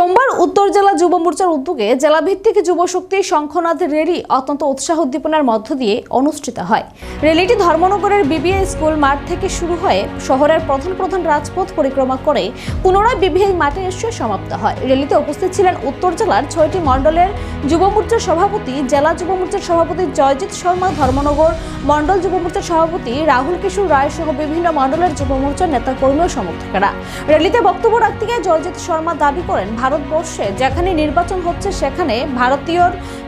সোমবার উত্তর জেলা যুব মোর্চার উদ্যোগে জেলাভিত্তিক যুব শক্তি শঙ্খনাথ রেলি অত্যন্ত উৎসাহ উদ্দীপনার মধ্য দিয়ে অনুষ্ঠিত হয়। রেলিটি ধর্মনগরের বিবিএ স্কুল মাঠ থেকে শুরু হয়ে শহরের প্রধান প্রধান রাজপথ পরিক্রমা করে পুনরায় বিবিএ মাঠে এসে সমাপ্ত হয়। রেলিতে উপস্থিত ছিলেন উত্তর জেলার ছয়টি মণ্ডলের যুব মোর্চার সভাপতি, জেলা যুব মোর্চার সভাপতি জয়জিৎ শর্মা, ধর্মনগর মণ্ডল যুব মোর্চার সভাপতি রাহুল কিশোর রায় সহ বিভিন্ন মণ্ডলের যুব মোর্চার নেতাকর্মী ও সমর্থকেরা। র্যালিতে বক্তব্য রাখতে গিয়ে জয়জিৎ শর্মা দাবি করেন, ভারতবর্ষে যেখানে নির্বাচন হচ্ছে, সেখানে ভারতীয়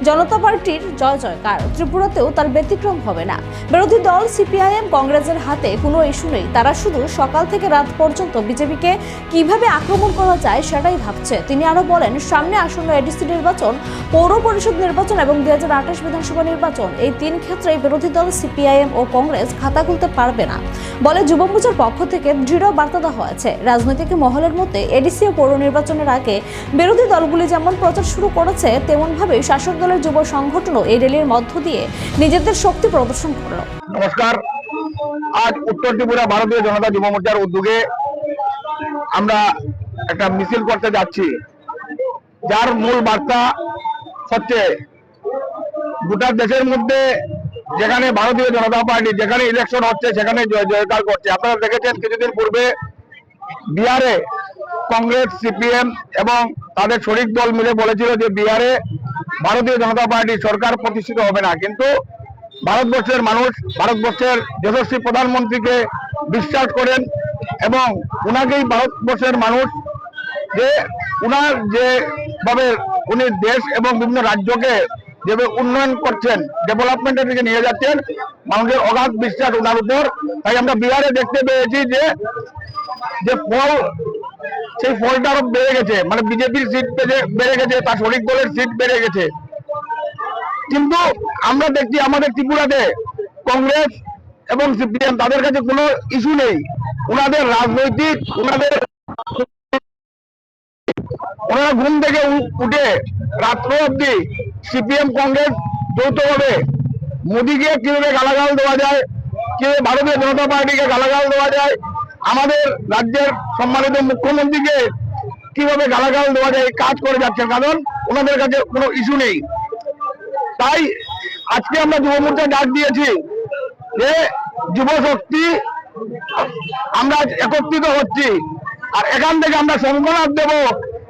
জনতা পার্টির জয় জয়কার। ত্রিপুরাতেও তার ব্যতিক্রম হবে না। বিরোধী দল, সিপিআইএম, কংগ্রেসের হাতে কোনো ইস্যু নেই। তারা শুধু সকাল থেকে রাত পর্যন্ত বিজেপিকে কীভাবে আক্রমণ করা যায় সেটাই ভাবছে। তিনি আরও বলেন, সামনে আসন্ন এডিসি নির্বাচন পৌর পরিষদ নির্বাচন এবং দুই হাজার আঠাশ বিধানসভা নির্বাচন, এই তিন ক্ষেত্রে বিরোধী দল সিপিআইএম ও কংগ্রেস খাতা খুলতে পারবে না। বলে যুব মোর্চার পক্ষ থেকে দৃঢ় বার্তা দেওয়া হয়েছে। রাজনৈতিক মহলের মধ্যে এডিসি ও পৌর নির্বাচনের আগে বিরোধী দলগুলি যেমন প্রচার শুরু করেছে তেমনভাবে শাসক দলের যুব সংগঠনও এই র্যালির মধ্য দিয়ে নিজেদের শক্তি প্রদর্শন করল। নমস্কার। আজ উত্তর ত্রিপুরা ভারতীয় জনতা যুব মোর্চার উদ্যোগে আমরা একটা মিছিল করতে যাচ্ছি, যার মূল বার্তা হচ্ছে গোটা দেশের মধ্যে যেখানে ভারতীয় জনতা পার্টি, যেখানে ইলেকশন হচ্ছে, সেখানে জয় জয়কার করছে। আপনারা দেখেছেন কিছুদিন পূর্বে বিহারে কংগ্রেস, সিপিএম এবং তাদের শরিক দল মিলে বলেছিল যে বিহারে ভারতীয় জনতা পার্টি সরকার প্রতিষ্ঠিত হবে না। কিন্তু ভারতবর্ষের মানুষ, ভারতবর্ষের যশস্বী প্রধানমন্ত্রীকে বিশ্বাস করেন এবং ওনাকেই ভারতবর্ষের মানুষ যে ওনার যে ভাবে উনি দেশ এবং বিভিন্ন রাজ্যকে যেভাবে উন্নয়ন করছেন ডেভেলপমেন্টের দিকে নিয়ে যাচ্ছেন, মানুষের অগাধ বিশ্বাস উনার উপর। তাই আমরা বিহারে দেখতে পেয়েছি যে যে ফল, সেই ফলটা আরও বেড়ে গেছে। মানে বিজেপির সিট বেড়ে গেছে, তার শরিক দলের সিট বেড়ে গেছে। কিন্তু আমরা দেখছি আমাদের ত্রিপুরাতে কংগ্রেস এবং সিপিএম, তাদের কাছে কোনো ইস্যু নেই। ওনাদের রাজনৈতিক, ওনাদের ওনারা ঘুম থেকে উঠে রাত্র অব্দি সিপিএম কংগ্রেস যৌথভাবে মোদীকে কীভাবে গালাগাল দেওয়া যায়, কীভাবে ভারতীয় জনতা পার্টিকে গালাগাল দেওয়া যায়, আমাদের রাজ্যের সম্মানিত মুখ্যমন্ত্রীকে কীভাবে গালাগাল দেওয়া যায় কাজ করে যাচ্ছে কারণ ওনাদের কাছে কোনো ইস্যু নেই। তাই আজকে আমরা যুব মোর্চা ডাক দিয়েছি যে যুব শক্তি, আমরা একত্রিত হচ্ছি। আর এখান থেকে আমরা সংকলন দেব।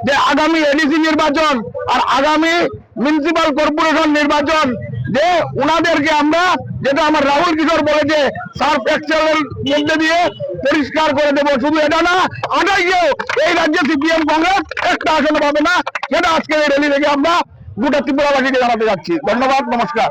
যে আগামী এডিসি নির্বাচন আর আগামী মিউনিসিপাল কর্পোরেশন নির্বাচন, যে উনাদেরকে আমরা, যেটা আমার রাহুল কিশোর বলেছে, সার্ফ এক্সেলের মধ্যে দিয়ে পরিষ্কার করে দেবো। শুধু এটা না আগাইয়েও এই রাজ্যে সিপিএম, কংগ্রেস একটা আসনে পাবে না সেটা আজকে এই র্যালি থেকে আমরা গোটা ত্রিপুরাবাসীকে জানাতে যাচ্ছি। ধন্যবাদ, নমস্কার।